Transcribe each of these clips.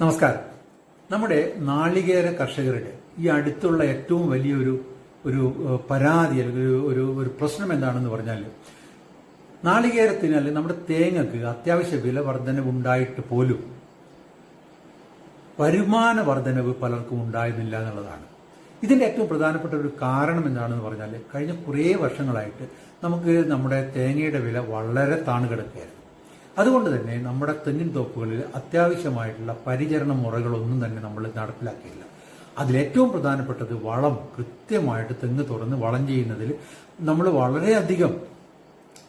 നമസ്കാരം. നമ്മുടെ നാളികേര കർഷകരുടെ ഈ അടുത്തുള്ള ഏറ്റവും വലിയൊരു ഒരു പരാതി അല്ലെങ്കിൽ ഒരു ഒരു പ്രശ്നം എന്താണെന്ന് പറഞ്ഞാൽ നാളികേരത്തിന് അല്ലെങ്കിൽ നമ്മുടെ തേങ്ങക്ക് അത്യാവശ്യ വില വർധനവ് ഉണ്ടായിട്ട് പോലും വരുമാന വർധനവ് പലർക്കും ഉണ്ടായിരുന്നില്ല എന്നുള്ളതാണ്. ഇതിന്റെ ഏറ്റവും പ്രധാനപ്പെട്ട ഒരു കാരണം എന്താണെന്ന് പറഞ്ഞാൽ കഴിഞ്ഞ കുറേ വർഷങ്ങളായിട്ട് നമുക്ക് നമ്മുടെ തേങ്ങയുടെ വില വളരെ താണു കിടക്കുകയായിരുന്നു അതുകൊണ്ട് തന്നെ നമ്മുടെ തെങ്ങിൻ തോപ്പുകളിൽ അത്യാവശ്യമായിട്ടുള്ള പരിചരണ മുറകളൊന്നും തന്നെ നമ്മൾ നടപ്പിലാക്കിയില്ല. അതിലേറ്റവും പ്രധാനപ്പെട്ടത് വളം കൃത്യമായിട്ട് തെങ്ങ് തുറന്ന് വളം ചെയ്യുന്നതിൽ നമ്മൾ വളരെയധികം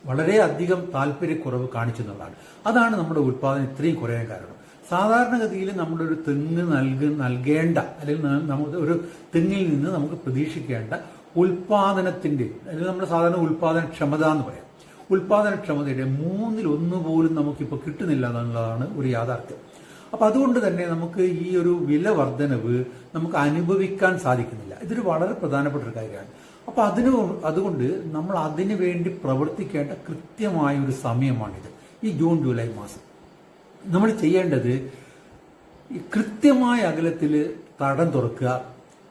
വളരെയധികം താല്പര്യക്കുറവ് കാണിച്ചെന്നുള്ളതാണ്. അതാണ് നമ്മുടെ ഉത്പാദനം ഇത്രയും കുറയാൻ കാരണം. സാധാരണഗതിയിൽ നമ്മുടെ ഒരു തെങ്ങ് നൽക നൽകേണ്ട അല്ലെങ്കിൽ നമുക്ക് ഒരു തെങ്ങിൽ നിന്ന് നമുക്ക് പ്രതീക്ഷിക്കേണ്ട ഉൽപാദനത്തിന്റെ അല്ലെങ്കിൽ നമ്മുടെ സാധാരണ ഉൽപാദന ക്ഷമത എന്ന് പറയാം. ഉൽപാദനക്ഷമതയുടെ മൂന്നിൽ ഒന്ന് പോലും നമുക്കിപ്പോൾ കിട്ടുന്നില്ല എന്നുള്ളതാണ് ഒരു യാഥാർത്ഥ്യം. അപ്പോൾ അതുകൊണ്ട് തന്നെ നമുക്ക് ഈ ഒരു വില വർധനവ് നമുക്ക് അനുഭവിക്കാൻ സാധിക്കുന്നില്ല. ഇതൊരു വളരെ പ്രധാനപ്പെട്ട ഒരു കാര്യമാണ്. അപ്പോൾ അതിന് അതുകൊണ്ട് നമ്മൾ അതിനു വേണ്ടി പ്രവർത്തിക്കേണ്ട കൃത്യമായ ഒരു സമയമാണിത്. ഈ ജൂൺ ജൂലൈ മാസം. നമ്മൾ ചെയ്യേണ്ടത് കൃത്യമായ അകലത്തിൽ തടം തുറക്കുക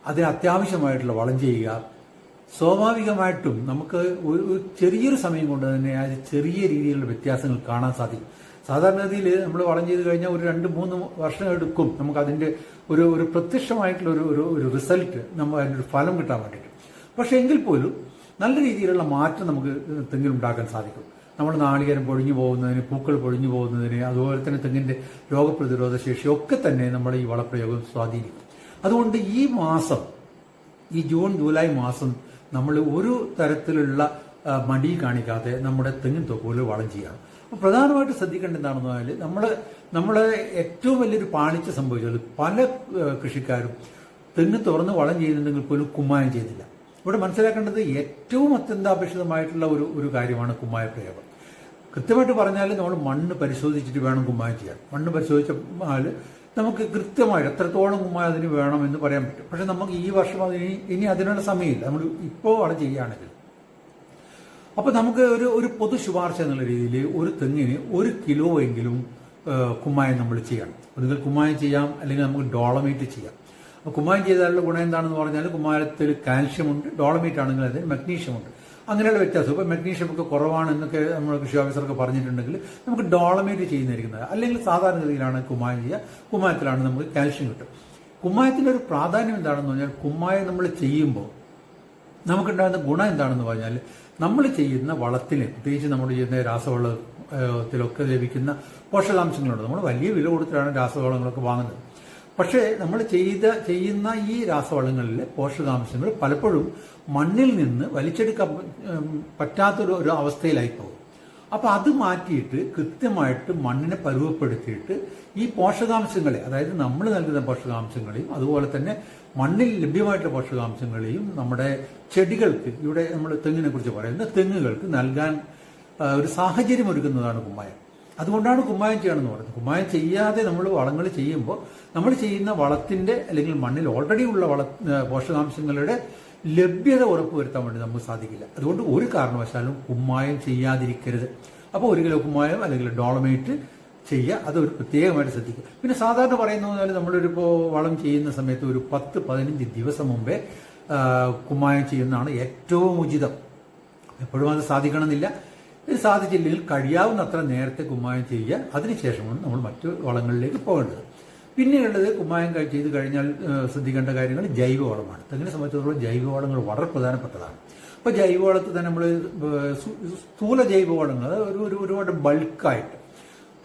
അതിന് അത്യാവശ്യമായിട്ടുള്ള വളം ചെയ്യുക സ്വാഭാവികമായിട്ടും നമുക്ക് ഒരു ചെറിയൊരു സമയം കൊണ്ട് തന്നെ ആ ചെറിയ രീതിയിലുള്ള വ്യത്യാസങ്ങൾ കാണാൻ സാധിക്കും. സാധാരണഗതിയിൽ നമ്മൾ വളം ചെയ്ത് കഴിഞ്ഞാൽ ഒരു രണ്ട് മൂന്ന് വർഷം എടുക്കും. നമുക്ക് അതിന്റെ ഒരു ഒരു പ്രത്യക്ഷമായിട്ടുള്ള ഒരു ഒരു റിസൾട്ട് നമ്മൾ അതിന്റെ ഒരു ഫലം കിട്ടാൻ വേണ്ടിയിട്ട്. പക്ഷെ എങ്കിൽ പോലും നല്ല രീതിയിലുള്ള മാറ്റം നമുക്ക് തെങ്ങിൽ ഉണ്ടാക്കാൻ സാധിക്കും. നമ്മൾ നാളികേരം പൊഴിഞ്ഞു പോകുന്നതിന് പൂക്കൾ പൊഴിഞ്ഞു പോകുന്നതിന് അതുപോലെ തന്നെ തെങ്ങിന്റെ രോഗപ്രതിരോധ ശേഷി ഒക്കെ തന്നെ നമ്മൾ ഈ വളപ്രയോഗം സ്വാധീനിക്കും. അതുകൊണ്ട് ഈ മാസം ഈ ജൂൺ ജൂലൈ മാസം നമ്മൾ ഒരു തരത്തിലുള്ള മടി കാണിക്കാതെ നമ്മുടെ തെങ്ങിൻ തൊക്കുകൾ വളം ചെയ്യണം അപ്പോൾ പ്രധാനമായിട്ട് ശ്രദ്ധിക്കേണ്ട എന്താണെന്ന് പറഞ്ഞാൽ നമ്മൾ നമ്മളെ ഏറ്റവും വലിയൊരു പാളിച്ച സംഭവിച്ചത് പല കൃഷിക്കാരും തെങ്ങ് തുറന്ന് വളം ചെയ്യുന്നുണ്ടെങ്കിൽ പോലും കുമ്മായം ചെയ്യുന്നില്ല. ഇവിടെ മനസ്സിലാക്കേണ്ടത് ഏറ്റവും അത്യന്താപേക്ഷിതമായിട്ടുള്ള ഒരു ഒരു കാര്യമാണ് കുമ്മായ പ്രയോഗം. കൃത്യമായിട്ട് പറഞ്ഞാൽ നമ്മൾ മണ്ണ് പരിശോധിച്ചിട്ട് വേണം കുമ്മായം ചെയ്യാൻ. മണ്ണ് പരിശോധിച്ചാൽ നമുക്ക് കൃത്യമായിട്ട് എത്രത്തോളം വേണം എന്ന് പറയാൻ പറ്റും. പക്ഷെ നമുക്ക് ഈ വർഷം അതിന് ഇനി അതിനുള്ള സമയമില്ല. നമ്മൾ ഇപ്പോൾ അവിടെ ചെയ്യുകയാണെങ്കിൽ. അപ്പൊ നമുക്ക് ഒരു ഒരു പൊതു ശുപാർശ എന്നുള്ള രീതിയിൽ ഒരു തെങ്ങിന് ഒരു കിലോ എങ്കിലും കുമ്മായം നമ്മൾ ചെയ്യണം. ഒന്നുകിൽ കുമ്മായം ചെയ്യാം അല്ലെങ്കിൽ നമുക്ക് ഡോളമേറ്റ് ചെയ്യാം. അപ്പൊ കുമ്മായം ചെയ്താലുള്ള ഗുണം എന്താണെന്ന് പറഞ്ഞാൽ കുമ്മായത്തിൽ കാൽഷ്യം ഉണ്ട് ഡോളമേറ്റ് ആണെങ്കിൽ അതിന് മഗ്നീഷ്യം ഉണ്ട്. അങ്ങനെയുള്ള വ്യത്യാസം. ഇപ്പൊ മഗ്നീഷ്യം ഒക്കെ കുറവാണ് എന്നൊക്കെ നമ്മൾ കൃഷി ഓഫീസറൊക്കെ പറഞ്ഞിട്ടുണ്ടെങ്കിൽ നമുക്ക് ഡോളമേറ്റ് ചെയ്യുന്നതായിരിക്കുന്നത്. അല്ലെങ്കിൽ സാധാരണഗതിയിലാണ് കുമ്മായം ചെയ്യുക. കുമ്മായത്തിലാണ് നമുക്ക് കാൽഷ്യം കിട്ടും കുമ്മായത്തിന്റെ ഒരു പ്രാധാന്യം എന്താണെന്ന് പറഞ്ഞാൽ കുമ്മായം നമ്മൾ ചെയ്യുമ്പോൾ നമുക്കുണ്ടാകുന്ന ഗുണം എന്താണെന്ന് പറഞ്ഞാൽ നമ്മൾ ചെയ്യുന്ന വളത്തിന് പ്രത്യേകിച്ച് നമ്മൾ ചെയ്യുന്ന രാസവളത്തിലൊക്കെ ലഭിക്കുന്ന പോഷകാംശങ്ങളുണ്ട്. നമ്മൾ വലിയ വില കൊടുത്തിട്ടാണ് രാസവളങ്ങളൊക്കെ വാങ്ങുന്നത്. പക്ഷേ നമ്മൾ ചെയ്ത ചെയ്യുന്ന ഈ രാസവളങ്ങളിലെ പോഷകാംശങ്ങൾ പലപ്പോഴും മണ്ണിൽ നിന്ന് വലിച്ചെടുക്കാൻ പറ്റാത്തൊരു ഒരു അവസ്ഥയിലായി പോകും. അപ്പോൾ അത് മാറ്റിയിട്ട് കൃത്യമായിട്ട് മണ്ണിനെ പരുവപ്പെടുത്തിയിട്ട് ഈ പോഷകാംശങ്ങളെ അതായത് നമ്മൾ നൽകുന്ന പോഷകാംശങ്ങളെയും അതുപോലെ തന്നെ മണ്ണിൽ ലഭ്യമായിട്ടുള്ള പോഷകാംശങ്ങളെയും നമ്മുടെ ചെടികൾക്ക് ഇവിടെ നമ്മൾ തെങ്ങിനെ കുറിച്ച് പറയുന്നത് തെങ്ങുകൾക്ക് നൽകാൻ ഒരു സാഹചര്യം ഒരുക്കുന്നതാണ് കുമ്മായം. അതുകൊണ്ടാണ് കുമ്മായം ചെയ്യണമെന്ന് പറയുന്നത് കുമ്മായം ചെയ്യാതെ നമ്മൾ വളങ്ങൾ ചെയ്യുമ്പോൾ നമ്മൾ ചെയ്യുന്ന വളത്തിന്റെ അല്ലെങ്കിൽ മണ്ണിൽ ഓൾറെഡി ഉള്ള വള പോഷകാംശങ്ങളുടെ ലഭ്യത ഉറപ്പുവരുത്താൻ വേണ്ടി നമുക്ക് സാധിക്കില്ല. അതുകൊണ്ട് ഒരു കാരണവശാലും കുമ്മായം ചെയ്യാതിരിക്കരുത്. അപ്പോൾ ഒരു കിലോ കുമ്മായം അല്ലെങ്കിൽ ഡോളമേറ്റ് ചെയ്യുക അത് ഒരു പ്രത്യേകമായിട്ട് ശ്രദ്ധിക്കുക. പിന്നെ സാധാരണ പറയുന്ന പോലെ നമ്മളൊരിപ്പോൾ വളം ചെയ്യുന്ന സമയത്ത് ഒരു പത്ത് പതിനഞ്ച് ദിവസം മുമ്പേ കുമ്മായം ചെയ്യുന്നതാണ് ഏറ്റവും ഉചിതം. എപ്പോഴും അത് സാധിക്കണമെന്നില്ല. ഇത് സാധിച്ചില്ലെങ്കിൽ കഴിയാവുന്നത്ര നേരത്തെ കുമ്മായം ചെയ്യുക. അതിനുശേഷമാണ് നമ്മൾ മറ്റു വളങ്ങളിലേക്ക് പോകേണ്ടത്. പിന്നെയുള്ളത് കുമ്മായം ചെയ്ത് കഴിഞ്ഞാൽ ശ്രദ്ധിക്കേണ്ട കാര്യങ്ങൾ ജൈവവളമാണ്. തെങ്ങിനെ സംബന്ധിച്ചിടത്തോളം ജൈവവളങ്ങൾ വളരെ പ്രധാനപ്പെട്ടതാണ്. അപ്പോൾ ജൈവവളത്തിൽ തന്നെ നമ്മൾ സ്ഥൂല ജൈവവളങ്ങൾ ഒരു ഒരു ഒരുപാട് ബൾക്കായിട്ട്.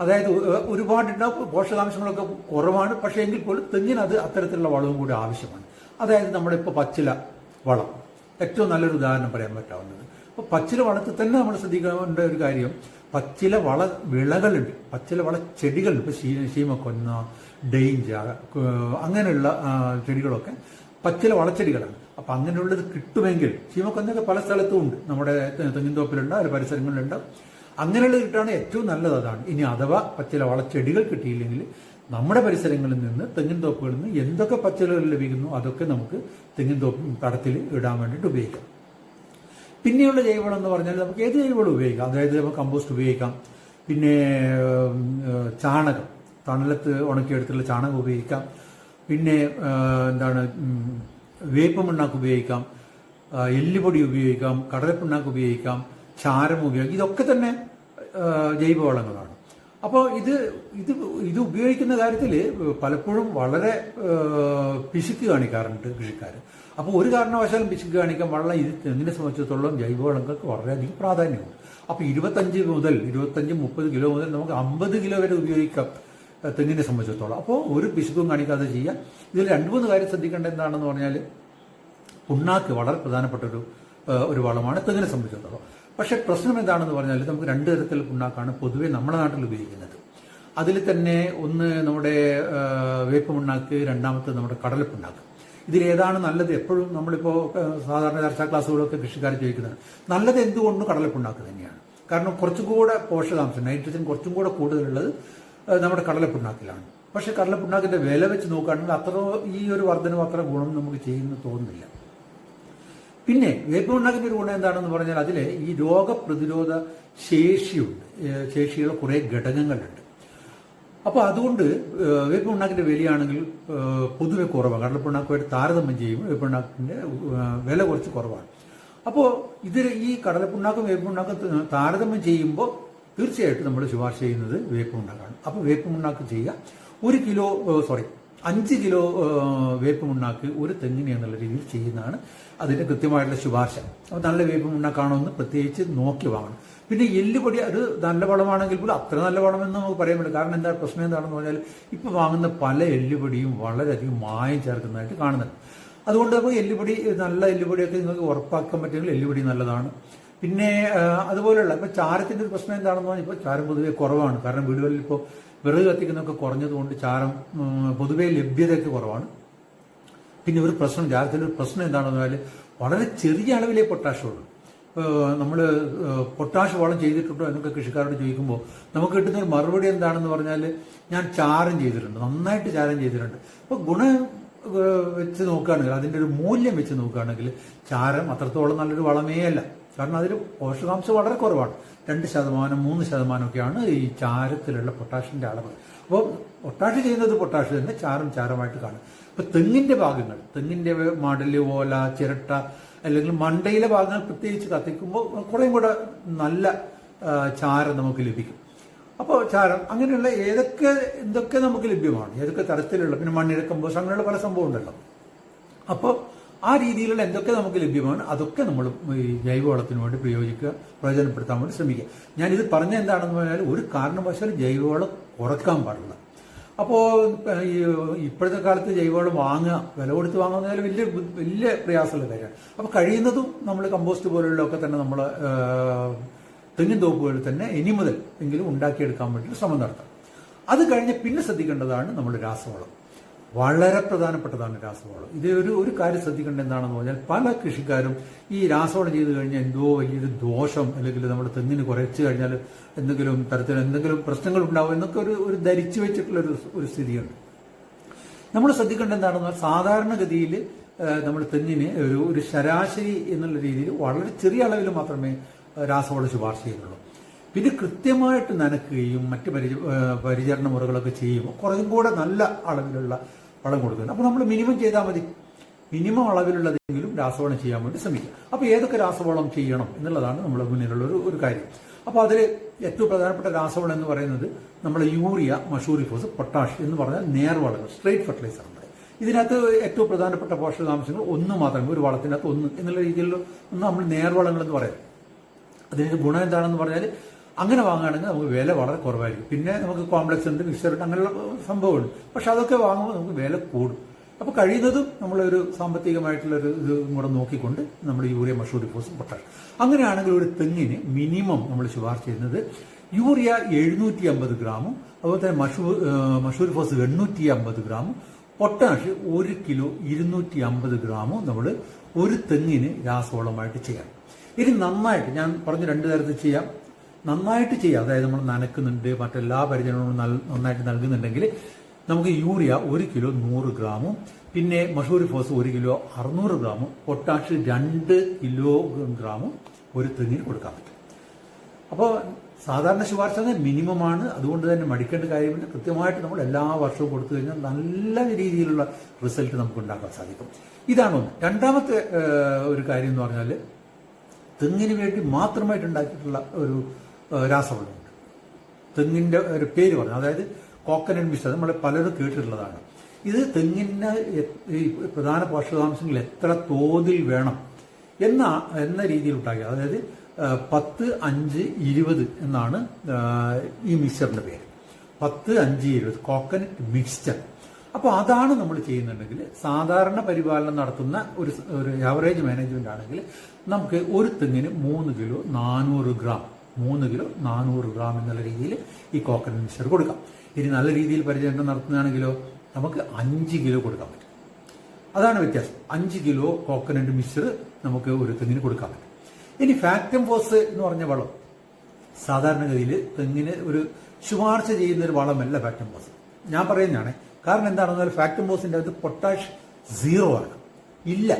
അതായത് ഒരുപാടുണ്ടാവും പോഷകാംശങ്ങളൊക്കെ കുറവാണ് പക്ഷേ എങ്കിൽ പോലും തെങ്ങിന് അത് അത്തരത്തിലുള്ള വളവും കൂടി ആവശ്യമാണ്. അതായത് നമ്മുടെ ഇപ്പോൾ പച്ചില വളം. ഏറ്റവും നല്ലൊരു ഉദാഹരണം പറയാൻ പറ്റാവുന്നത്. അപ്പോൾ പച്ചില വളത്തിൽ തന്നെ നമ്മൾ ശ്രദ്ധിക്കേണ്ട ഒരു കാര്യം. പച്ചില വള വിളകളുണ്ട്. പച്ചില വള ചെടികളുണ്ട്. ഇപ്പോൾ ശീ ശീമക്കൊന്ന ഡെയിഞ്ച അങ്ങനെയുള്ള ചെടികളൊക്കെ പച്ചില വളച്ചെടികളാണ്. അപ്പം അങ്ങനെയുള്ളത് കിട്ടുമെങ്കിൽ ശീമക്കൊന്നൊക്കെ പല സ്ഥലത്തും ഉണ്ട്. നമ്മുടെ തെങ്ങിൻതോപ്പിലുണ്ട് ഒരു പരിസരങ്ങളിലുണ്ട്. അങ്ങനെയുള്ളത് കിട്ടുകയാണ് ഏറ്റവും നല്ലത് അതാണ്. ഇനി അഥവാ പച്ചില വളച്ചെടികൾ കിട്ടിയില്ലെങ്കിൽ നമ്മുടെ പരിസരങ്ങളിൽ നിന്ന് തെങ്ങിൻ തോപ്പുകളിൽ നിന്ന് എന്തൊക്കെ പച്ചിലകൾ ലഭിക്കുന്നു അതൊക്കെ നമുക്ക് തെങ്ങിൻ തോപ്പ് ഇടാൻ വേണ്ടിയിട്ട് ഉപയോഗിക്കാം. പിന്നെയുള്ള ജൈവവളം എന്ന് പറഞ്ഞാൽ നമുക്ക് ഏത് ജൈവവളം ഉപയോഗിക്കാം? അതായത് നമുക്ക് കമ്പോസ്റ്റ് ഉപയോഗിക്കാം. പിന്നെ ചാണകം. തണലത്ത് ഉണക്കിയെടുത്തുള്ള ചാണകം ഉപയോഗിക്കാം. പിന്നെ എന്താണ് വേപ്പമുണ്ണാക്ക് വേപ്പ് മണ്ണാക്ക് ഉപയോഗിക്കാം. എല്ലുപൊടി ഉപയോഗിക്കാം. കടലപ്പിണ്ണാക്ക് ഉപയോഗിക്കാം. ചാരം ഉപയോഗിക്കാം. ഇതൊക്കെ തന്നെ ജൈവവളങ്ങളാണ്. അപ്പോൾ ഇത് ഇത് ഇത് ഉപയോഗിക്കുന്ന കാര്യത്തിൽ പലപ്പോഴും വളരെ പിശുക്ക് കാണിക്കാറുണ്ട് കൃഷിക്കാർ അപ്പോൾ ഒരു കാരണവശാലും പിശുക്ക് കാണിക്കാൻ വെള്ളം ഇത് തെങ്ങിനെ സംബന്ധിച്ചിടത്തോളം ജൈവവളങ്ങൾക്ക് വളരെയധികം പ്രാധാന്യമുണ്ട്. അപ്പോൾ ഇരുപത്തഞ്ച് മുതൽ ഇരുപത്തഞ്ച് മുപ്പത് കിലോ മുതൽ നമുക്ക് അമ്പത് കിലോ വരെ ഉപയോഗിക്കാം തെങ്ങിനെ സംബന്ധിച്ചിടത്തോളം. അപ്പോൾ ഒരു പിശുക്കും കാണിക്കാതെ ചെയ്യാം. ഇതിൽ രണ്ട് മൂന്ന് കാര്യം ശ്രദ്ധിക്കേണ്ട എന്താണെന്ന് പറഞ്ഞാൽ പുണ്ണാക്ക് വളരെ പ്രധാനപ്പെട്ട ഒരു ഒരു വളമാണ് തെങ്ങിനെ സംബന്ധിച്ചിടത്തോളം. പക്ഷേ പ്രശ്നം എന്താണെന്ന് പറഞ്ഞാൽ നമുക്ക് രണ്ട് തരത്തിലുള്ള പുണ്ണാക്കാണ് പൊതുവെ നമ്മുടെ നാട്ടിൽ ഉപയോഗിക്കുന്നത്. അതിൽ തന്നെ ഒന്ന് നമ്മുടെ വേപ്പ് പുണ്ണാക്ക് രണ്ടാമത്തെ നമ്മുടെ ഇതിൽ ഏതാണ് നല്ലത് എപ്പോഴും നമ്മളിപ്പോൾ സാധാരണ ചർച്ചാ ക്ലാസ്സുകളൊക്കെ കൃഷിക്കാർ ചോദിക്കുന്നത്. നല്ലത് എന്തുകൊണ്ടും കടലപ്പുണ്ടാക്ക് തന്നെയാണ്. കാരണം കുറച്ചും കൂടെ പോഷകാംശം നൈട്രജൻ കുറച്ചും കൂടെ കൂടുതലുള്ളത് നമ്മുടെ കടലപ്പുണ്ണാക്കിലാണ്. പക്ഷേ കടലപ്പുണ്ണാക്കിന്റെ വില വെച്ച് നോക്കുകയാണെങ്കിൽ അത്ര ഈ ഒരു വർധനവ് അത്ര ഗുണം നമുക്ക് ചെയ്യുന്നു തോന്നുന്നില്ല. പിന്നെ വേപ്പുണ്ണാക്കിന്റെ ഒരു ഗുണം എന്താണെന്ന് പറഞ്ഞാൽ അതിൽ ഈ രോഗപ്രതിരോധ ശേഷിയുണ്ട്. ശേഷിയുള്ള കുറേ ഘടകങ്ങളുണ്ട്. അപ്പോൾ അതുകൊണ്ട് വേപ്പ് വേപ്പുണ്ണാക്കിന്റെ വിലയാണെങ്കിൽ പൊതുവെ കുറവാണ്. കടലപ്പിണ്ണാക്കുമായിട്ട് താരതമ്യം ചെയ്യുമ്പോൾ വേപ്പുണ്ണാക്കിന്റെ വില കുറച്ച് കുറവാണ്. അപ്പോൾ ഇത് ഈ കടലപ്പിണ്ണാക്കും വേപ്പുണ്ണാക്കും താരതമ്യം ചെയ്യുമ്പോൾ തീർച്ചയായിട്ടും നമ്മൾ ശുപാർശ ചെയ്യുന്നത് വേപ്പുണ്ണാക്കാണ് അപ്പോൾ വേപ്പുണ്ണാക്ക് ചെയ്യുക. ഒരു കിലോ സോറി അഞ്ച് കിലോ ഏഹ് വേപ്പ് മുണ്ണാക്ക് ഒരു തെങ്ങിന് എന്നുള്ള രീതിയിൽ ചെയ്യുന്നതാണ് അതിന്റെ കൃത്യമായിട്ടുള്ള ശുപാർശ. അപ്പോൾ നല്ല വേപ്പ് മുണ്ണാക്കാണോ എന്ന് പ്രത്യേകിച്ച് നോക്കി വാങ്ങണം. പിന്നെ എല്ലുപൊടി അത് നല്ല വളമാണെങ്കിൽ പോലും അത്ര നല്ല വളമെന്ന് നമുക്ക് പറയാൻ പറ്റില്ല. കാരണം എന്താ പ്രശ്നം എന്താണെന്ന് പറഞ്ഞാൽ ഇപ്പൊ വാങ്ങുന്ന പല എല്ലുപൊടിയും വളരെയധികം മായം ചേർക്കുന്നതായിട്ട് കാണുന്നുണ്ട്. അതുകൊണ്ട് നമുക്ക് എല്ലുപൊടി നല്ല എല്ലുപൊടിയൊക്കെ നിങ്ങൾക്ക് ഉറപ്പാക്കാൻ പറ്റുമെങ്കിൽ എല്ലുപൊടി നല്ലതാണ്. പിന്നെ അതുപോലെയുള്ള ഇപ്പൊ ചാരത്തിന്റെ ഒരു പ്രശ്നം എന്താണെന്ന് പറഞ്ഞാൽ ഇപ്പോൾ ചാരം പൊതുവെ കുറവാണ്. കാരണം വീടുകളിൽ ഇപ്പോൾ വിറക് കത്തിക്കുന്നൊക്കെ കുറഞ്ഞതുകൊണ്ട് ചാരം പൊതുവേ ലഭ്യതയൊക്കെ കുറവാണ്. പിന്നെ ഒരു പ്രശ്നം ചാരത്തിന്റെ ഒരു പ്രശ്നം എന്താണെന്ന് പറഞ്ഞാൽ വളരെ ചെറിയ അളവിലേ പൊട്ടാഷ്യമുള്ളൂ നമ്മൾ പൊട്ടാഷ് വളം ചെയ്തിട്ടുണ്ടോ എന്നൊക്കെ കൃഷിക്കാരോട് ചോദിക്കുമ്പോൾ നമുക്ക് കിട്ടുന്ന മറുപടി എന്താണെന്ന് പറഞ്ഞാൽ ഞാൻ ചാരം ചെയ്തിട്ടുണ്ട് നന്നായിട്ട് ചാരം ചെയ്തിട്ടുണ്ട്. അപ്പോൾ ഗുണം വെച്ച് നോക്കുകയാണെങ്കിൽ അതിന്റെ ഒരു മൂല്യം വെച്ച് നോക്കുകയാണെങ്കിൽ ചാരം അത്രത്തോളം നല്ലൊരു വളമേ അല്ല. കാരണം അതിൽ പോഷകാംശം വളരെ കുറവാണ്. രണ്ട് ശതമാനം മൂന്ന് ശതമാനമൊക്കെയാണ് ഈ ചാരത്തിലുള്ള പൊട്ടാഷിന്റെ അളവ്. അപ്പോൾ പൊട്ടാഷ് ചെയ്യുന്നത് പൊട്ടാഷ് തന്നെ ചാരം ചാരമായിട്ട് കാണും. അപ്പോൾ തെങ്ങിന്റെ ഭാഗങ്ങൾ തെങ്ങിന്റെ മടൽ ഓല ചിരട്ട അല്ലെങ്കിൽ മണ്ടയിലെ ഭാഗങ്ങൾ പ്രത്യേകിച്ച് കത്തിക്കുമ്പോൾ കുറേയും കൂടെ നല്ല ചാരം നമുക്ക് ലഭിക്കും. അപ്പോൾ ചാരം അങ്ങനെയുള്ള ഏതൊക്കെ എന്തൊക്കെ നമുക്ക് ലഭ്യമാണ്? ഏതൊക്കെ തരത്തിലുള്ള പിന്നെ മണ്ണിര അങ്ങനെയുള്ള പല സംഭവം ഉണ്ടല്ലോ. അപ്പോൾ ആ രീതിയിലുള്ള എന്തൊക്കെ നമുക്ക് ലഭ്യമാണ് അതൊക്കെ നമ്മൾ ഈ ജൈവവളത്തിന് വേണ്ടി പ്രയോജിക്കുക പ്രയോജനപ്പെടുത്താൻ വേണ്ടി ശ്രമിക്കുക. ഞാനിത് പറഞ്ഞ എന്താണെന്ന് പറഞ്ഞാൽ ഒരു കാരണവശാലും ജൈവവളം കുറയ്ക്കാൻ പാടില്ല. അപ്പോൾ ഈ ഇപ്പോഴത്തെ കാലത്ത് ജൈവവളം വാങ്ങുക വില കൊടുത്ത് വാങ്ങുന്നതിൽ വലിയ വലിയ പ്രയാസമുള്ള കാര്യമാണ്. അപ്പോൾ കഴിയുന്നതും നമ്മൾ കമ്പോസ്റ്റ് പോലുള്ളതൊക്കെ തന്നെ നമ്മൾ തെങ്ങിൻ തോപ്പുകളിൽ തന്നെ ഇനി മുതൽ എങ്കിലും ഉണ്ടാക്കിയെടുക്കാൻ വേണ്ടി ശ്രമം നടത്താം അത് കഴിഞ്ഞ് പിന്നെ ശ്രദ്ധിക്കേണ്ടതാണ് നമ്മൾ രാസവളം. വളരെ പ്രധാനപ്പെട്ടതാണ് രാസവളം. ഇത് ഒരു ഒരു കാര്യം ശ്രദ്ധിക്കേണ്ട എന്താണെന്ന് പറഞ്ഞാൽ പല കൃഷിക്കാരും ഈ രാസവളം ചെയ്തു കഴിഞ്ഞാൽ എന്തോ വലിയൊരു ദോഷം അല്ലെങ്കിൽ നമ്മുടെ തെങ്ങിന് കുറച്ച് കഴിഞ്ഞാൽ എന്തെങ്കിലും തരത്തിൽ എന്തെങ്കിലും പ്രശ്നങ്ങൾ ഉണ്ടാവും എന്നൊക്കെ ഒരു ഒരു ധരിച്ചു വെച്ചിട്ടുള്ള ഒരു ഒരു സ്ഥിതിയുണ്ട്. നമ്മൾ ശ്രദ്ധിക്കേണ്ട എന്താണെന്ന് പറഞ്ഞാൽ സാധാരണഗതിയിൽ നമ്മൾ തെങ്ങിന് ഒരു ഒരു ശരാശരി എന്നുള്ള രീതിയിൽ വളരെ ചെറിയ അളവിൽ മാത്രമേ രാസവളം ശുപാർശ ചെയ്യുന്നുള്ളൂ. പിന്നെ കൃത്യമായിട്ട് നനക്കുകയും മറ്റ് പരിചരണ മുറകളൊക്കെ ചെയ്യുമ്പോൾ കുറച്ചും കൂടെ നല്ല അളവിലുള്ള വളം കൊടുക്കുന്നത്. അപ്പോൾ നമ്മൾ മിനിമം ചെയ്താൽ മതി. മിനിമം അളവിലുള്ളതെങ്കിലും രാസവളം ചെയ്യാൻ വേണ്ടി ശ്രമിക്കുക. അപ്പോൾ ഏതൊക്കെ രാസവളം ചെയ്യണം എന്നുള്ളതാണ് നമ്മുടെ മുന്നിലുള്ള ഒരു ഒരു കാര്യം. അപ്പോൾ അതിൽ ഏറ്റവും പ്രധാനപ്പെട്ട രാസവളം എന്ന് പറയുന്നത് നമ്മൾ യൂറിയ മഷൂറിഫോസ് പൊട്ടാഷ് എന്ന് പറഞ്ഞാൽ നേർവളങ്ങൾ സ്ട്രേറ്റ് ഫെർട്ടിലൈസർ ഉണ്ട് ഇതിനകത്ത് ഏറ്റവും പ്രധാനപ്പെട്ട പോഷകാംശങ്ങൾ ഒന്ന് മാത്രം ഒരു വളത്തിനകത്ത് ഒന്ന് എന്നുള്ള രീതിയിൽ നമ്മൾ നേർവളങ്ങൾ എന്ന് പറയാം. അതിന്റെ ഗുണം എന്താണെന്ന് പറഞ്ഞാൽ അങ്ങനെ വാങ്ങുകയാണെങ്കിൽ നമുക്ക് വില വളരെ കുറവായിരിക്കും. പിന്നെ നമുക്ക് കോംപ്ലക്സ് ഉണ്ട് മിക്സർ ഉണ്ട് അങ്ങനെയുള്ള സംഭവമുണ്ട്. പക്ഷെ അതൊക്കെ വാങ്ങുമ്പോൾ നമുക്ക് വില കൂടും. അപ്പോൾ കഴിയുന്നതും നമ്മളൊരു സാമ്പത്തികമായിട്ടുള്ള ഒരു ഇത് കൂടെ നോക്കിക്കൊണ്ട് നമ്മൾ യൂറിയ മഷൂർ ഡിപ്പോസും പൊട്ടാഷ് അങ്ങനെയാണെങ്കിൽ ഒരു തെങ്ങിന് മിനിമം നമ്മൾ ശുപാർശ ചെയ്യുന്നത് യൂറിയ എഴുന്നൂറ്റി അമ്പത് ഗ്രാമും അതുപോലെ തന്നെ മഷൂർ മഷൂർ ഫോസ് എണ്ണൂറ്റി അമ്പത് ഗ്രാമും പൊട്ടാഷ് ഒരു കിലോ ഇരുന്നൂറ്റി അമ്പത് ഗ്രാമും നമ്മൾ ഒരു തെങ്ങിന് രാസവളമായിട്ട് ചെയ്യാം. ഇനി നന്നായിട്ട് ഞാൻ പറഞ്ഞു രണ്ട് തരത്തിൽ ചെയ്യാം. നന്നായിട്ട് ചെയ്യാം. അതായത് നമ്മൾ നനക്കുന്നുണ്ട് മറ്റെല്ലാ പരിചരണങ്ങളും നന്നായിട്ട് നൽകുന്നുണ്ടെങ്കിൽ നമുക്ക് യൂറിയ ഒരു കിലോ നൂറ് ഗ്രാമും പിന്നെ മഷൂരി ഫോസ് ഒരു കിലോ അറുന്നൂറ് ഗ്രാമും പൊട്ടാഷ് രണ്ട് കിലോ ഗ്രാമും ഒരു തെങ്ങിന് കൊടുക്കാൻ പറ്റും. അപ്പോൾ സാധാരണ ശുപാർശ മിനിമം ആണ് അതുകൊണ്ട് തന്നെ മടിക്കേണ്ട കാര്യമില്ല. കൃത്യമായിട്ട് നമ്മൾ എല്ലാ വർഷവും കൊടുത്തു കഴിഞ്ഞാൽ നല്ല രീതിയിലുള്ള റിസൾട്ട് നമുക്ക് ഉണ്ടാക്കാൻ സാധിക്കും. ഇതാണ് ഒന്ന്. രണ്ടാമത്തെ ഒരു കാര്യം എന്ന് പറഞ്ഞാൽ തെങ്ങിന് വേണ്ടി മാത്രമായിട്ട് ഉണ്ടാക്കിയിട്ടുള്ള ഒരു രാസവളമുണ്ട് തെങ്ങിന്റെ ഒരു പേര് പറഞ്ഞു. അതായത് കോക്കനട്ട് മിക്സ് നമ്മൾ പലരും കേട്ടിട്ടുള്ളതാണ്. ഇത് തെങ്ങിന്റെ ഈ പ്രധാന പോഷകാംശങ്ങൾ എത്ര തോതിൽ വേണം എന്ന എന്ന രീതിയിൽ ഉണ്ടാക്കിയത് അതായത് പത്ത് അഞ്ച് ഇരുപത് എന്നാണ് ഈ മിക്സറിന്റെ പേര്. പത്ത് അഞ്ച് ഇരുപത്. കോക്കനട്ട് മിക്സ്ചർ അപ്പോൾ അതാണ് നമ്മൾ ചെയ്യുന്നുണ്ടെങ്കിൽ സാധാരണ പരിപാലനം നടത്തുന്ന ഒരു ഒരു ആവറേജ് മാനേജ്മെന്റ് ആണെങ്കിൽ നമുക്ക് ഒരു തെങ്ങിന് മൂന്ന് കിലോ നാനൂറ് ഗ്രാം മൂന്ന് കിലോ നാനൂറ് ഗ്രാം എന്നുള്ള രീതിയിൽ ഈ കോക്കനട്ട് മിക്സർ കൊടുക്കാം. ഇനി നല്ല രീതിയിൽ പരിചരണം നടത്തുന്നതാണെങ്കിലോ നമുക്ക് അഞ്ച് കിലോ കൊടുക്കാൻ പറ്റും. അതാണ് വ്യത്യാസം. അഞ്ച് കിലോ കോക്കനട്ട് മിക്സർ നമുക്ക് ഒരു തെങ്ങിന് കൊടുക്കാൻ പറ്റും. ഇനി ഫാക്ടം ഫോസ് എന്ന് പറഞ്ഞ വളം. സാധാരണഗതിയിൽ തെങ്ങിന് ഒരു ശുപാർശ ചെയ്യുന്ന ഒരു വളമല്ല ഫാക്ടം ഫോസ് ഞാൻ പറയുന്നതാണ്. കാരണം എന്താണെന്നാൽ ഫാക്ടം ഫോസിന്റെ അകത്ത് പൊട്ടാഷ് സീറോ ആണ്. ഇല്ല.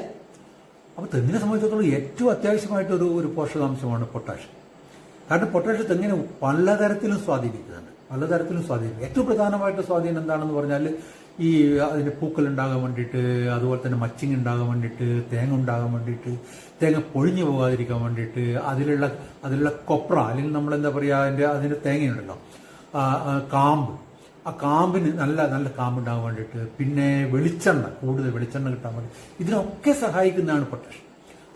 അപ്പൊ തെങ്ങിനെ സംബന്ധിച്ചിടത്തോളം ഏറ്റവും അത്യാവശ്യമായിട്ട് ഒരു ഒരു പോഷകാംശമാണ് പൊട്ടാഷ് കാരണം പൊട്ടാഷ് എങ്ങനെ പലതരത്തിലും സ്വാധീനിക്കുന്നുണ്ട്. പലതരത്തിലും സ്വാധീനിക്കും. ഏറ്റവും പ്രധാനമായിട്ട് സ്വാധീനം എന്താണെന്ന് പറഞ്ഞാൽ ഈ അതിന്റെ പൂക്കൾ ഉണ്ടാകാൻ വേണ്ടിയിട്ട് അതുപോലെ തന്നെ മച്ചിങ് ഉണ്ടാകാൻ വേണ്ടിയിട്ട് തേങ്ങ ഉണ്ടാകാൻ വേണ്ടിയിട്ട് തേങ്ങ പൊഴിഞ്ഞു പോകാതിരിക്കാൻ വേണ്ടിയിട്ട് അതിലുള്ള അതിലുള്ള കൊപ്ര അല്ലെങ്കിൽ നമ്മൾ എന്താ പറയുക അതിന്റെ അതിന്റെ തേങ്ങയുണ്ടല്ലോ. കാമ്പ്. ആ കാമ്പിന് നല്ല നല്ല കാമ്പ് ഉണ്ടാകാൻ വേണ്ടിയിട്ട് പിന്നെ വെളിച്ചെണ്ണ കൂടുതൽ വെളിച്ചെണ്ണ കിട്ടാൻ വേണ്ടി. ഇതിനൊക്കെ സഹായിക്കുന്നതാണ് പൊട്ടാഷ്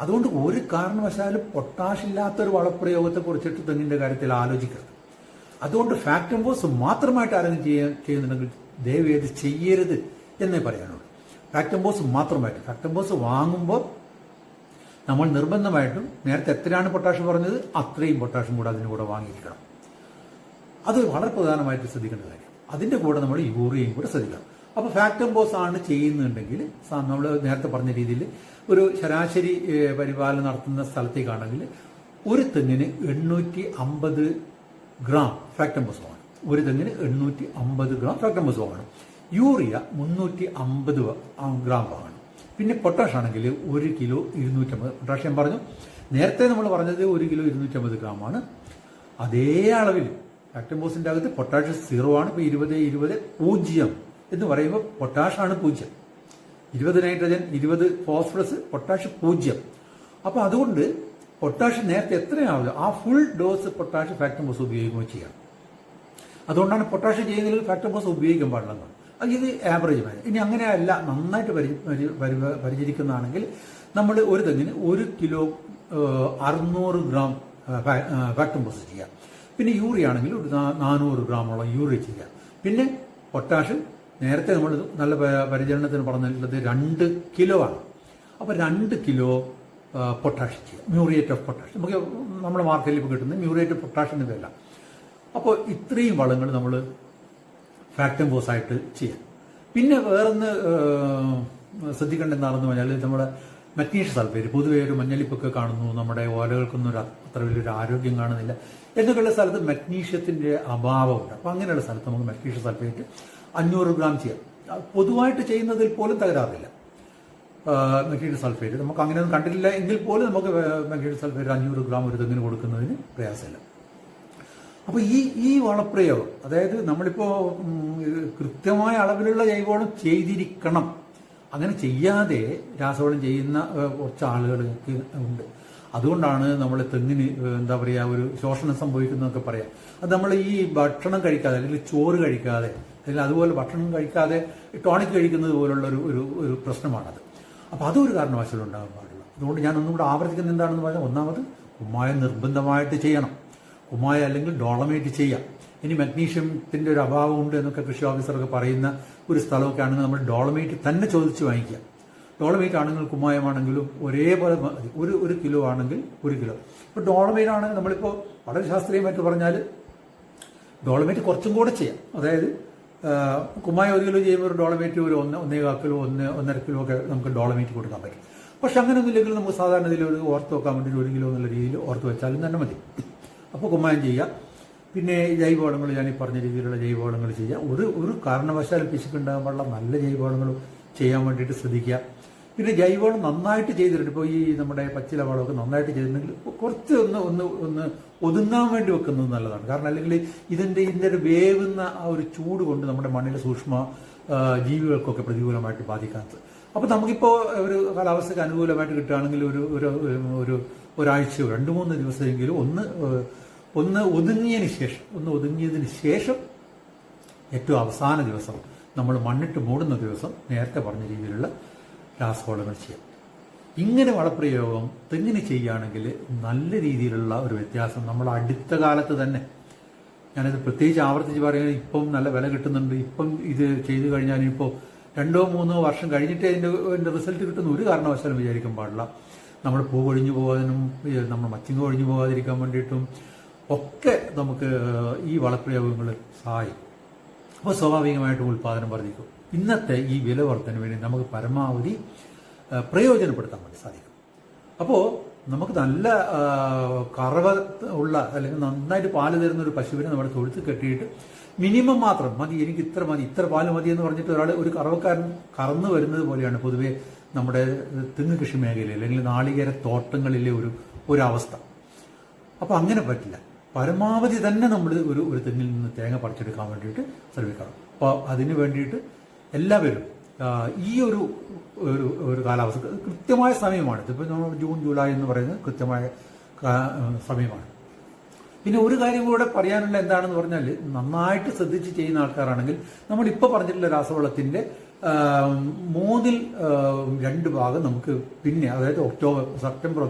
അതുകൊണ്ട് ഒരു കാരണവശാലും പൊട്ടാഷ് ഇല്ലാത്തൊരു വളപ്രയോഗത്തെ കുറിച്ചിട്ട് തെങ്ങിന്റെ കാര്യത്തിൽ ആലോചിക്കരുത്. അതുകൊണ്ട് ഫാക്ടംബോസ് മാത്രമായിട്ട് ആരെങ്കിലും ചെയ്യാൻ ചെയ്യുന്നുണ്ടെങ്കിൽ ദയവ് ചെയ്ത് ചെയ്യരുത് എന്നേ പറയാനുള്ളൂ. ഫാക്ടംബോസ് മാത്രമായിട്ട്. ഫാക്ടംബോസ് വാങ്ങുമ്പോൾ നമ്മൾ നിർബന്ധമായിട്ടും നേരത്തെ എത്രയാണ് പൊട്ടാഷ് പറഞ്ഞത് അത്രയും പൊട്ടാഷും കൂടെ അതിന് കൂടെ വാങ്ങിയിരിക്കണം. അത് വളരെ പ്രധാനമായിട്ട് ശ്രദ്ധിക്കേണ്ട കാര്യം. അതിന്റെ കൂടെ നമ്മൾ യൂറിയയും കൂടെ ശ്രദ്ധിക്കണം. അപ്പൊ ഫാക്ടംബോസ് ആണ് ചെയ്യുന്നുണ്ടെങ്കിൽ നമ്മൾ നേരത്തെ പറഞ്ഞ രീതിയിൽ ഒരു ശരാശരി പരിപാലനം നടത്തുന്ന സ്ഥലത്തേക്കാണെങ്കിൽ ഒരു തെങ്ങിന് എണ്ണൂറ്റി അമ്പത് ഗ്രാം ഫാക്ടംബോസ് വാങ്ങണം ഒരു തെങ്ങിന് എണ്ണൂറ്റി അമ്പത് ഗ്രാം ഫാക്ടംബോസ് വാങ്ങണം യൂറിയ മുന്നൂറ്റി അമ്പത് ഗ്രാം വാങ്ങണം പിന്നെ പൊട്ടാഷ് ആണെങ്കിൽ ഒരു കിലോ ഇരുന്നൂറ്റമ്പത് പൊട്ടാഷ് ഞാൻ പറഞ്ഞു. നേരത്തെ നമ്മൾ പറഞ്ഞത് ഒരു കിലോ ഇരുന്നൂറ്റമ്പത് ഗ്രാം ആണ്. അതേ അളവിൽ ഫാക്ടംബോസിന്റെ അകത്ത് പൊട്ടാഷ് സീറോ ആണ്. ഇപ്പൊ ഇരുപത് ഇരുപത് പൂജ്യം എന്ന് പറയുമ്പോൾ പൊട്ടാഷ് ആണ് പൂജ്യം. ഇരുപത് നൈട്രജൻ ഇരുപത് ഫോസ്ഫറസ് പൊട്ടാഷ് പൂജ്യം. അപ്പൊ അതുകൊണ്ട് പൊട്ടാഷ് നേരത്തെ എത്രയാവില്ല? ആ full dose potash factor boss ഉപയോഗിക്കുകയോ ചെയ്യാം. അതുകൊണ്ടാണ് പൊട്ടാഷ് ചെയ്യുന്നതിൽ ഫാക്ടംബോസ് ഉപയോഗിക്കാൻ പാടില്ലെന്ന് അത് ഇത് ആവറേജ് മതി ഇനി അങ്ങനെയല്ല നന്നായിട്ട് പരി- പരി- പരി- പരിചരിക്കുന്നതാണെങ്കിൽ നമ്മൾ ഒരു തെങ്ങിന് ഒരു കിലോ അറുന്നൂറ് ഗ്രാം ഫാക്ടംബോസ് ചെയ്യാം. പിന്നെ യൂറിയ ആണെങ്കിൽ ഒരു നാനൂറ് ഗ്രാമോളം യൂറിയ ചെയ്യാം. പിന്നെ പൊട്ടാഷ് നേരത്തെ നമ്മൾ നല്ല പരിചരണത്തിന് പറഞ്ഞിട്ടുള്ളത് രണ്ട് കിലോ ആണ്. അപ്പോൾ രണ്ട് കിലോ ആ, പൊട്ടാഷ് ചെയ്യാം മ്യൂറിയേറ്റ് ഓഫ് പൊട്ടാഷ് നമുക്ക് നമ്മുടെ മാർക്കറ്റിൽ ഇപ്പോൾ കിട്ടുന്ന മ്യൂറിയേറ്റ് ഓഫ് പൊട്ടാഷ് എന്ന് പേരല്ല അപ്പോൾ ഇത്രയും വളങ്ങൾ നമ്മൾ ഫാക്ടംബോസ് ആയിട്ട് ചെയ്യാം. പിന്നെ വേറൊന്ന് ശ്രദ്ധിക്കേണ്ട എന്താണെന്ന് പറഞ്ഞാൽ നമ്മുടെ മഗ്നീഷ്യ സൾഫേറ്റ് പൊതുവേ ഒരു മഞ്ഞളിപ്പൊക്കെ കാണുന്നു. നമ്മുടെ ഓലകൾക്കൊന്നും ഒരു അത്ര വലിയൊരു ആരോഗ്യം കാണുന്നില്ല. എന്നൊക്കെയുള്ള സ്ഥലത്ത് മഗ്നീഷ്യത്തിന്റെ അഭാവമുണ്ട്. അപ്പൊ അങ്ങനെയുള്ള സ്ഥലത്ത് നമുക്ക് മഗ്നീഷ്യ സൾഫേറ്റ് അഞ്ഞൂറ് ഗ്രാം ചെയ്യാം. പൊതുവായിട്ട് ചെയ്യുന്നതിൽ പോലും തകരാറില്ല. Magnesium sulphate. നമുക്ക് അങ്ങനെയൊന്നും കണ്ടിട്ടില്ല എങ്കിൽ പോലും നമുക്ക് മെഗ്നീഷ്യം സൾഫേറ്റ് അഞ്ഞൂറ് ഗ്രാം ഒരു തെങ്ങിന് കൊടുക്കുന്നതിന് പ്രയാസമില്ല. അപ്പോൾ ഈ ഈ വളപ്രയോഗം അതായത് നമ്മളിപ്പോ ഉം, കൃത്യമായ അളവിലുള്ള ജൈവവളം ചെയ്തിരിക്കണം. അങ്ങനെ ചെയ്യാതെ രാസവളം ചെയ്യുന്ന കുറച്ച് ആളുകൾക്ക് ഉണ്ട്. അതുകൊണ്ടാണ് നമ്മൾ തെങ്ങിന് എന്താ പറയുക ഒരു ശോഷണം സംഭവിക്കുന്നതൊക്കെ പറയാം. അത് നമ്മൾ ഈ ഭക്ഷണം കഴിക്കാതെ അല്ലെങ്കിൽ ചോറ് കഴിക്കാതെ അല്ലെങ്കിൽ അതുപോലെ ഭക്ഷണം കഴിക്കാതെ ടോണിക് കഴിക്കുന്നത് പോലുള്ള ഒരു ഒരു ഒരു പ്രശ്നമാണത്. അപ്പോൾ അതൊരു കാരണവശാലും ഉണ്ടാകാൻ പാടില്ല. അതുകൊണ്ട് ഞാൻ ഒന്നും കൂടെ ആവർത്തിക്കുന്നത് എന്താണെന്ന് പറഞ്ഞാൽ ഒന്നാമത് കുമ്മായം നിർബന്ധമായിട്ട് ചെയ്യണം. കുമ്മായ അല്ലെങ്കിൽ ഡോളമേറ്റ് ചെയ്യാം. ഇനി മഗ്നീഷ്യത്തിന്റെ ഒരു അഭാവമുണ്ട് എന്നൊക്കെ കൃഷി ഓഫീസറൊക്കെ പറയുന്ന ഒരു സ്ഥലമൊക്കെ ആണെങ്കിൽ നമ്മൾ ഡോളമേറ്റ് തന്നെ ചോദിച്ച് വാങ്ങിക്കുക. ഡോളമേറ്റ് ആണെങ്കിൽ കുമ്മായമാണെങ്കിലും ഒരേപോലെ ഒരു ഒരു കിലോ ആണെങ്കിൽ ഒരു കിലോ. ഇപ്പൊ ഡോളമേറ്റ് ആണെങ്കിൽ നമ്മളിപ്പോൾ വളരെ ശാസ്ത്രീയമായിട്ട് പറഞ്ഞാൽ ഡോളമേറ്റ് കുറച്ചും കൂടെ ചെയ്യാം. അതായത് കുമ്മായ ചെയ്യുമ്പോൾ ഒരു ഡോളമേറ്റ് ഒരു ഒന്ന് ഒന്നേ കിലോ ഒന്ന് ഒന്നര കിലോ ഒക്കെ നമുക്ക് ഡോളമേറ്റ് കൊടുക്കാൻ പറ്റും. പക്ഷെ അങ്ങനെ ഒന്നുമില്ലെങ്കിൽ നമുക്ക് സാധാരണ ഇതിൽ ഒരു ഓർത്ത് വെക്കാൻ വേണ്ടി ഒരു കിലോ എന്നുള്ള രീതിയിൽ ഓർത്ത് വെച്ചാലും തന്നെ മതി. അപ്പോൾ കുമ്മായം ചെയ്യുക. പിന്നെ ജൈവവളങ്ങൾ ഞാൻ ഈ പറഞ്ഞ രീതിയിലുള്ള ജൈവവളങ്ങൾ ചെയ്യുക. ഒരു ഒരു കാരണവശാലും പിശുക്കുണ്ടാകാൻ പാടില്ല. നല്ല ജൈവവളങ്ങൾ ചെയ്യാൻ വേണ്ടിയിട്ട് ശ്രദ്ധിക്കുക. പിന്നെ ജൈവവളം നന്നായിട്ട് ചെയ്തിട്ടുണ്ട്. ഇപ്പോൾ ഈ നമ്മുടെ പച്ചില വളമൊക്കെ നന്നായിട്ട് ചെയ്തിട്ടുണ്ടെങ്കിൽ കുറച്ച് ഒന്ന് ഒന്ന് ഒന്ന് ഒതുങ്ങാൻ വേണ്ടി വെക്കുന്നത് നല്ലതാണ്. കാരണം അല്ലെങ്കിൽ ഇതിന്റെ ഇതിന്റെ വേവുന്ന ആ ഒരു ചൂട് കൊണ്ട് നമ്മുടെ മണ്ണിലെ സൂക്ഷ്മ ജീവികൾക്കൊക്കെ പ്രതികൂലമായിട്ട് ബാധിക്കാത്തത്. അപ്പോൾ നമുക്കിപ്പോൾ ഒരു കാലാവസ്ഥയ്ക്ക് അനുകൂലമായിട്ട് കിട്ടുകയാണെങ്കിൽ ഒരു ഒരു ഒരു ഒരാഴ്ചയോ രണ്ട് മൂന്ന് ദിവസമെങ്കിലും ഒന്ന് ഒന്ന് ഒതുങ്ങിയതിന് ശേഷം ഒന്ന് ഒതുങ്ങിയതിന് ശേഷം ഏറ്റവും അവസാന ദിവസം നമ്മൾ മണ്ണിട്ട് മൂടുന്ന ദിവസം നേരത്തെ പറഞ്ഞ രീതിയിലുള്ള രാസവളങ്ങൾ ചെയ്യാം. ഇങ്ങനെ വളപ്രയോഗം തെങ്ങിന് ചെയ്യുകയാണെങ്കിൽ നല്ല രീതിയിലുള്ള ഒരു വ്യത്യാസം നമ്മൾ അടുത്ത കാലത്ത് തന്നെ ഞാനിത് പ്രത്യേകിച്ച് ആവർത്തിച്ച് പറയുന്നത് ഇപ്പം നല്ല വില കിട്ടുന്നുണ്ട്. ഇപ്പം ഇത് ചെയ്തു കഴിഞ്ഞാൽ ഇപ്പോൾ രണ്ടോ മൂന്നോ വർഷം കഴിഞ്ഞിട്ട് അതിന്റെ അതിന്റെ റിസൾട്ട് കിട്ടുന്ന ഒരു കാരണവശാലും വിചാരിക്കാൻ പാടില്ല. നമ്മൾ പൂ കൊഴിഞ്ഞു പോകാനും നമ്മൾ മച്ചിങ് കൊഴിഞ്ഞു പോകാതിരിക്കാൻ വേണ്ടിയിട്ടും ഒക്കെ നമുക്ക് ഈ വളപ്രയോഗങ്ങൾ സഹായിക്കും. അപ്പോൾ സ്വാഭാവികമായിട്ടും ഉൽപ്പാദനം വർദ്ധിക്കും. ഇന്നത്തെ ഈ വില വർധന വേണ്ടി നമുക്ക് പരമാവധി പ്രയോജനപ്പെടുത്താൻ വേണ്ടി സാധിക്കും. അപ്പോൾ നമുക്ക് നല്ല കറവ ഉള്ള അല്ലെങ്കിൽ നന്നായിട്ട് പാൽ തരുന്ന ഒരു പശുവിനെ നമ്മുടെ തൊഴുത്ത് കെട്ടിയിട്ട് മിനിമം മാത്രം മതി എനിക്ക് ഇത്ര മതി ഇത്ര പാൽ മതി എന്ന് പറഞ്ഞിട്ട് ഒരാൾ ഒരു കറവക്കാരൻ കറന്നു വരുന്നത് പോലെയാണ് പൊതുവേ നമ്മുടെ തെങ്ങ് കൃഷി മേഖലയിൽ അല്ലെങ്കിൽ നാളികേര തോട്ടങ്ങളിലെ ഒരു ഒരു അവസ്ഥ അപ്പൊ അങ്ങനെ പറ്റില്ല. പരമാവധി തന്നെ നമ്മൾ ഒരു ഒരു തെങ്ങിൽ നിന്ന് തേങ്ങ പറിച്ചെടുക്കാൻ വേണ്ടിയിട്ട് ശ്രമിക്കണം. അപ്പോൾ അതിന് വേണ്ടിയിട്ട് എല്ലാവരും ഈ ഒരു ഒരു ഒരു കാലാവസ്ഥ കൃത്യമായ സമയമാണ്. ഇതിപ്പോൾ നമ്മൾ ജൂൺ ജൂലൈ എന്ന് പറയുന്നത് കൃത്യമായ സമയമാണ്. പിന്നെ ഒരു കാര്യം കൂടെ പറയാനുള്ള എന്താണെന്ന് പറഞ്ഞാൽ നന്നായിട്ട് ശ്രദ്ധിച്ച് ചെയ്യുന്ന ആൾക്കാരാണെങ്കിൽ നമ്മൾ ഇപ്പോൾ പറഞ്ഞിട്ടുള്ള രാസവളത്തിന്റെ മൂന്നിൽ രണ്ട് ഭാഗം നമുക്ക് പിന്നെ അതായത് ഒക്ടോബർ സെപ്റ്റംബർ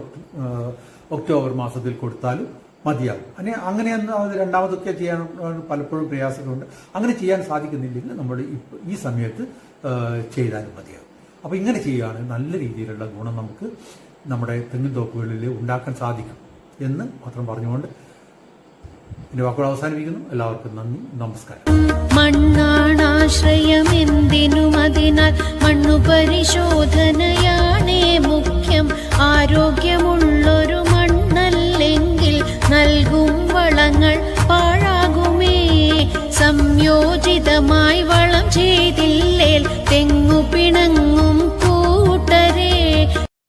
ഒക്ടോബർ മാസത്തിൽ കൊടുത്താലും മതിയാകും. അങ്ങനെ അങ്ങനെ രണ്ടാമതൊക്കെ ചെയ്യാൻ പലപ്പോഴും പ്രയാസങ്ങളുണ്ട്. അങ്ങനെ ചെയ്യാൻ സാധിക്കുന്നില്ലെങ്കിൽ നമ്മൾ ഈ സമയത്ത് ചെയ്താലും മതിയാകും. അപ്പോൾ ഇങ്ങനെ ചെയ്യുകയാണെങ്കിൽ നല്ല രീതിയിലുള്ള ഗുണം നമുക്ക് നമ്മുടെ തെങ്ങിൻ തോപ്പുകളിൽ ഉണ്ടാക്കാൻ സാധിക്കും എന്ന് മാത്രം പറഞ്ഞുകൊണ്ട് എന്റെ വാക്കുകൾ അവസാനിപ്പിക്കുന്നു. എല്ലാവർക്കും നന്ദി. നമസ്കാരം. മണ്ണാണാശ്രയമെന്തിനുമതിനാൽ മണ്ണു പരിശോധനയാണേ മുഖ്യം. ആരോഗ്യമുള്ളൊരു വളങ്ങൾ പാഴാകുമേ. സംയോജിതമായി വളം ചെയ്തില്ലേൽ തെങ്ങു പിണങ്ങും കൂട്ടരേ.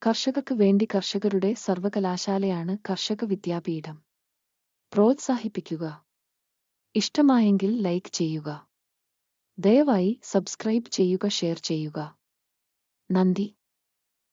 കർഷകർക്ക് വേണ്ടി കർഷകരുടെ സർവകലാശാലയാണ് കർഷക വിദ്യാപീഠം. പ്രോത്സാഹിപ്പിക്കുക. ഇഷ്ടമായെങ്കിൽ ലൈക്ക് ചെയ്യുക. ദയവായി സബ്സ്ക്രൈബ് ചെയ്യുക ഷെയർ ചെയ്യുക. നന്ദി.